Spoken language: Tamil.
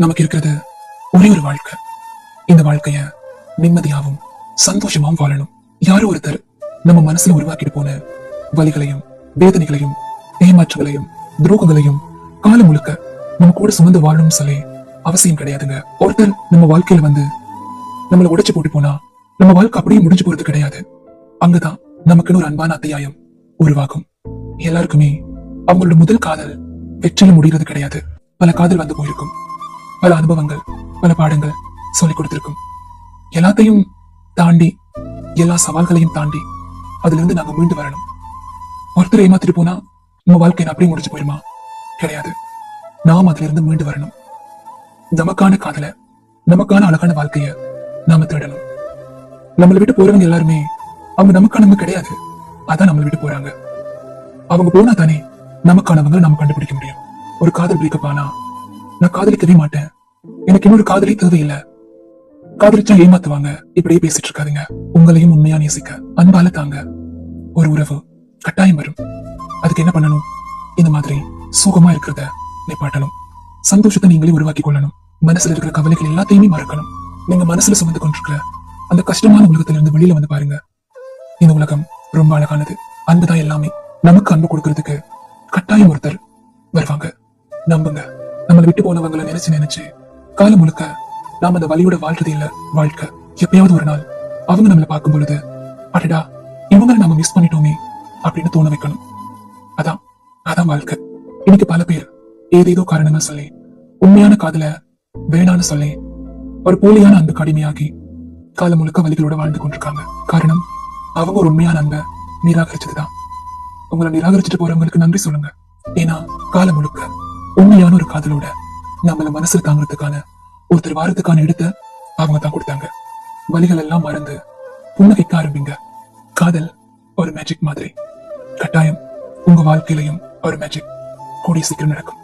நமக்கு இருக்கிறது ஒரே ஒரு வாழ்க்கை. இந்த வாழ்க்கைய நிம்மதியாவும் சந்தோஷமாவும் வாழணும். யாரோ ஒருத்தர் நம்ம மனசுல உருவாக்கிட்டு போன வலிகளையும் வேதனைகளையும் ஏமாற்றங்களையும் துரோகங்களையும் காலம் முழுக்க நம்ம கூட சுமந்து வாழணும்னு சொல்லி அவசியம் கிடையாதுங்க. ஒருத்தர் நம்ம வாழ்க்கையில வந்து நம்மள உடைச்சு போட்டு போனா நம்ம வாழ்க்கை அப்படியே முடிஞ்சு போறது கிடையாது. அங்கதான் நமக்குன்னு ஒரு அன்பான அத்தியாயம் உருவாகும். எல்லாருக்குமே அவங்களோட முதல் காதல் வெற்றியில் முடிகிறது கிடையாது. பல காதல் வந்து போயிருக்கும். பல அனுபவங்கள் பல பாடங்கள் சொல்லிக் கொடுத்திருக்கும். எல்லாத்தையும் தாண்டி எல்லா சவால்களையும் தாண்டி அதுல இருந்து நாங்க மீண்டு வரணும். ஒருத்தர் ஏமாத்திட்டு போனா நம்ம வாழ்க்கை அப்படியே முடிச்சு போயிருமா? கிடையாது. நாம் அதுல இருந்து மீண்டு வரணும். நமக்கான காதல நமக்கான அழகான வாழ்க்கைய நாம தேடணும். நம்மளை விட்டு போறவங்க எல்லாருமே அவங்க நமக்கானவங்க கிடையாது. அதான் நம்மளை விட்டு போறாங்க. அவங்க போனா தானே நமக்கானவங்க நாம கண்டுபிடிக்க முடியும். ஒரு காதல் பிரேக்கப் ஆனா நான் காதலிக்கவே மாட்டேன். எனக்கு இன்னொரு காதலி தேவையில்லை. காதலிச்சா ஏமாத்துவாங்க. இப்படியே பேசிட்டு இருக்காதுங்க. உங்களையும் உண்மையா நேசிக்க. அன்பால தாங்க. ஒரு உறவு. கட்டாயம் வரும். அதுக்கு என்ன பண்ணணும்? இந்த மாதிரி சுகமா இருக்கிறத நிப்பாட்டணும். சந்தோஷத்தை நீங்களே உருவாக்கி கொள்ளணும். மனசுல இருக்கிற கவலைகள் எல்லாத்தையுமே மறக்கணும். நீங்க மனசுல சுமந்து கொண்டிருக்கிற அந்த கஷ்டமான உலகத்திலிருந்து வெளியில வந்து பாருங்க. இந்த உலகம் ரொம்ப அழகானது. அன்புதான் எல்லாமே. நமக்கு அன்பு கொடுக்கறதுக்கு கட்டாயம் ஒருத்தர் வருவாங்க. நம்புங்க. நம்மளை விட்டு போனவங்களை நினைச்சு நினைச்சு காலம் முழுக்க நாம அந்த வலியோட வாழ்றது இல்ல வாழ்க்கை. எப்பயாவது ஒரு நாள் அவங்க நம்மளை பார்க்கும் பொழுது அடடா இவங்களை நாம மிஸ் பண்ணிட்டோமே அப்படின்னு தோண வைக்கணும். அதான் அதான் வாழ்க்கை. இன்னைக்கு பல பேர் ஏதேதோ காரணங்கள் சொல்லி உண்மையான காதல வேணான்னு சொல்லி ஒரு போலியான அன்பு கடுமையாகி காலம் முழுக்க வலிகளோட வாழ்ந்து கொண்டிருக்காங்க. காரணம் அவங்க ஒரு உண்மையான அன்பை நிராகரிச்சதுதான். உங்களை நிராகரிச்சுட்டு போறவங்களுக்கு நன்றி சொல்லுங்க. ஏன்னா காலம் முழுக்க உண்மையான ஒரு காதலோட நம்மள மனசுல தாங்கிறதுக்கான ஒருத்தர் வாரத்துக்கான இடத்தை அவங்க தான் கொடுத்தாங்க. வலிகள் எல்லாம் மறந்து புன்னகைக்க ஆரம்பிங்க. காதல் ஒரு மேஜிக் மாதிரி. கட்டாயம் உங்க வாழ்க்கையிலையும் ஒரு மேஜிக் கூடிய சீக்கிரம் நடக்கும்.